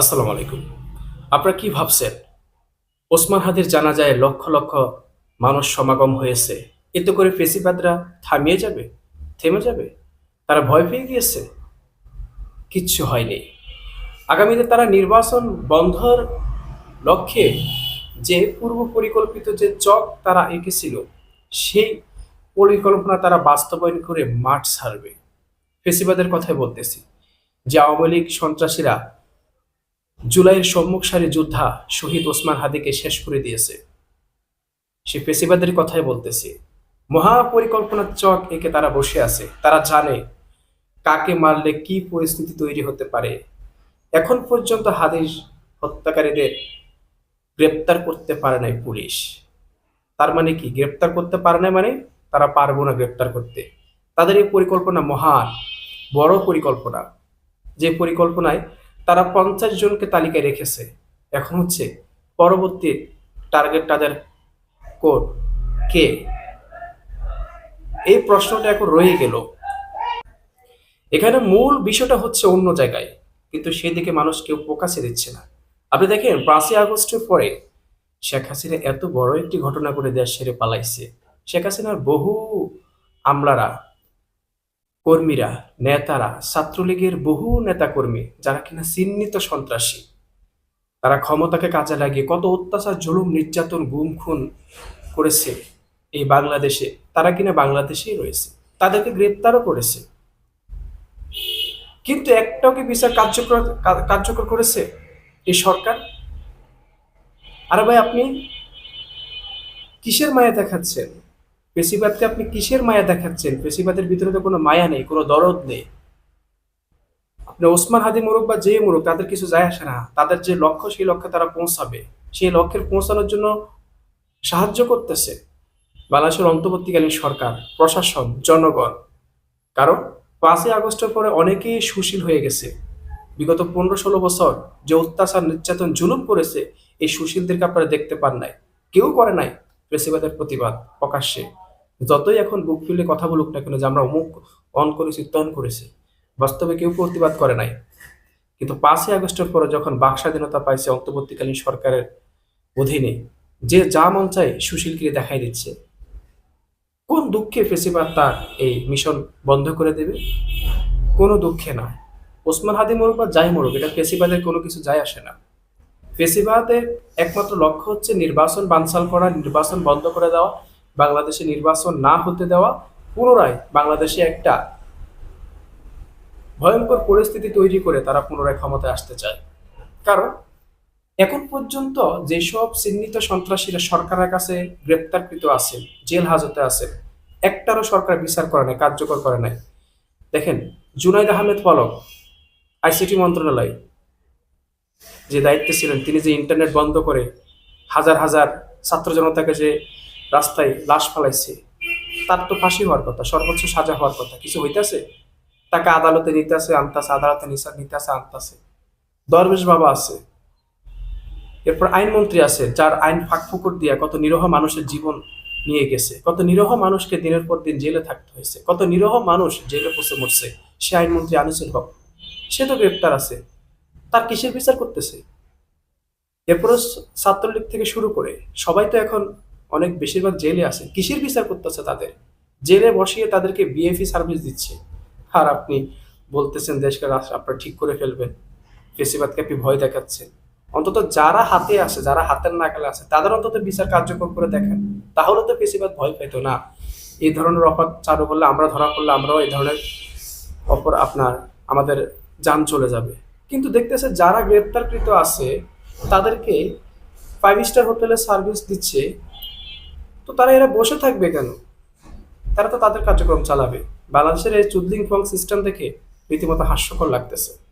আসসালামু আলাইকুম। আপনারা কি ভাবছেন? ওসমান হাদির জানাজায় লক্ষ লক্ষ মানুষ সমাগম হয়েছে। এতে করে ফেসিবাদরা থামিয়ে যাবে? থেমে যাবে? তারা ভয় পেয়ে গিয়েছে? কিচ্ছু হয়নি। আগামীতে তারা নির্বাচন বন্ধর লক্ষ্যে যে পূর্ব পরিকল্পিত যে চক তারা এঁকেছিল, সেই পরিকল্পনা তারা বাস্তবায়ন করে মাঠ ছাড়বে ফেসিবাদের কথাই বলতেছি। যে আওয়ামী লীগ সন্ত্রাসীরা জুলাইয়ের সম্মুখ সারি যোদ্ধা শহীদ ওসমান হাদিকে শেষ করে দিয়েছে। সে পেশিবাদের কথাই বলতেছে। মহাপরিকল্পনার চক একে তারা বসে আছে। তারা জানে কাকে মারলে কি পরিস্থিতি তৈরি হতে পারে। এখন পর্যন্ত হাদিস হত্যাকারীদের গ্রেপ্তার করতে পারে নাই পুলিশ। তার মানে কি? গ্রেপ্তার করতে পারে না মানে তারা পারব না গ্রেপ্তার করতে। তাদের এই পরিকল্পনা মহান, বড় পরিকল্পনা। যে পরিকল্পনায় তারা পঞ্চাশ জনকে তালিকায় রেখেছে। এখন হচ্ছে পরবর্তী টার্গেট তাদের কোন কে? এই প্রশ্নটা এখন রয়ে গেল। এখানে মূল বিষয়টা হচ্ছে অন্য জায়গায়, কিন্তু সেদিকে মানুষ কেউ প্রকাশে দিচ্ছে না। আপনি দেখেন, পাঁচই আগস্টের পরে শেখ হাসিনা এত বড় একটি ঘটনা করে দেশ ছেড়ে পালাইছে। শেখ হাসিনার বহু আমলারা কর্মীরা, নেতারা, ছাত্রলীগের বহু নেতাকর্মী, যারা কিনা চিহ্নিত সন্ত্রাসী, তারা ক্ষমতাকে কাজে লাগিয়ে কত অত্যাচার, জুলুম, নির্যাতন, গুম, খুন করেছে এই বাংলাদেশে, তারা কিনা বাংলাদেশেই রয়েছে, তাদেরকে গ্রেপ্তারও করেছে। কিন্তু একটাও কি বিচার কার্যকর কার্যকর করেছে এই সরকার? আরে ভাই, আপনি কিসের মায়া দেখাচ্ছেন? পেশিবাদকে আপনি কিসের মায়া দেখাচ্ছেন? পেশিবাদের ভিতরে তো কোনো মায়া নেই, কোনো দরদ নেই। আপনি ওসমান হাদি মুরুক বা যে মুরুক তাদের কিছু যায় আসে না। তাদের যে লক্ষ্য, সেই লক্ষ্যে তারা পৌঁছাবে। সেই লক্ষ্যের পৌঁছানোর জন্য সাহায্য করতেছে বাংলাদেশের অন্তর্বর্তীকালীন সরকার, প্রশাসন, জনগণ। কারণ পাঁচই আগস্টের পরে অনেকেই সুশীল হয়ে গেছে। বিগত পনেরো ষোলো বছর যে অত্যাচার, নির্যাতন, জুলুম করেছে, এই সুশীলদেরকে আপনারা দেখতে পান নাই। কেউ করে নাই পেশিবাদের প্রতিবাদ প্রকাশ্যে। যতই এখন বুক ফিলে কথা বলুক না কেন যে আমরা অমুক অন করেছি, তন করেছি, বাস্তবে কেউ প্রতিবাদ করে নাই। কিন্তু পাঁচই আগস্টের পরে যখন বাক স্বাধীনতা পাইছে অন্তর্বর্তীকালীন সরকারের অধীনে, যে যা মন চায় সুশীলকে দেখাই দিচ্ছে। কোন দুঃখে ফেসিবাদ তার এই মিশন বন্ধ করে দেবে? কোনো দুঃখে না। ওসমান হাদি মরুক বা যাই মরুক, এটা ফেসিবাদের কোনো কিছু যায় আসে না। ফেসিবাদের একমাত্র লক্ষ্য হচ্ছে নির্বাচন বানচাল করা, নির্বাচন বন্ধ করে দেওয়া বাংলাদেশে নির্বাচন না হতে দেওয়া পুনরায় বাংলাদেশে একটা ভয়ঙ্কর পরিস্থিতি তৈরি করে তারা পুনরায় ক্ষমতায় আসতে চায়। কারণ এখন পর্যন্ত যেসব চিহ্নিত সন্ত্রাসীরা সরকারের কাছে গ্রেপ্তারকৃত আছে জেল হাজতে আছে একটারও সরকার বিচার করে নাই, কার্যকর করে নাই। দেখেন, জুনাইদ আহমেদ পলক, আইসিটি মন্ত্রণালয়, যে দায়িত্বে ছিলেন, তিনি যে ইন্টারনেট বন্ধ করে হাজার হাজার ছাত্র জনতাকে যে রাস্তায় লাশ ফালাইছে। তার তো ফাঁসি হওয়ার কথা, সর্বোচ্চ সাজা হওয়ার কথা। কিছু হইতাছে? তাকে আদালতে নিতেছে, আনতাছে, আদালতে নিসা নিতেছে, আনতাছে। দরবেশ বাবা আছে। এরপর আইনমন্ত্রী আছে, যার আইন ফাঁক ফুকুর দিয়া কত নিরহ মানুষের জীবন নিয়ে গেছে, কত নিরহ মানুষকে দিনের পর দিন জেলে থাকতে হয়েছে, কত নিরহ মানুষ জেলে বসে মরছে, সে আইনমন্ত্রী আনিসুল হক। সে তো গ্রেপ্তার আছে। তার কিসের বিচার করতেছে? এরপরে ছাত্রলীগ থেকে শুরু করে সবাই তো এখন অনেক বেশিরভাগ জেলে আছে। কিসের বিচার করতেছে তাদের? জেলে বসিয়ে তাদেরকে বিএফি সার্ভিস দিচ্ছে। আর আপনি বলতেছেন দেশকে আপনারা ঠিক করে ফেলবেন। ফেসিবাদকে আপনি ভয় দেখাচ্ছেন। অন্তত যারা হাতে আছে, যারা হাতের নাগালে আছে, তাদের অন্তত বিচার কার্যকর করে দেখেন। তাহলে তো ফেসিবাদ ভয় পেতো না। এই ধরনের অপরাধ চালু করলে, আমরা ধরা পড়লে, আমরাও এই ধরনের অপর আপনার, আমাদের যান চলে যাবে। কিন্তু দেখতেছে যারা গ্রেপ্তারকৃত আছে, তাদেরকে ফাইভ স্টার হোটেলে সার্ভিস দিচ্ছে। তো তারা এরা বসে থাকবে কেন? তারা তো তাদের কার্যক্রম চালাবে। বাংলাদেশের এই চুদলিং ফং সিস্টেম দেখে রীতিমতো হাস্যকর লাগতেছে।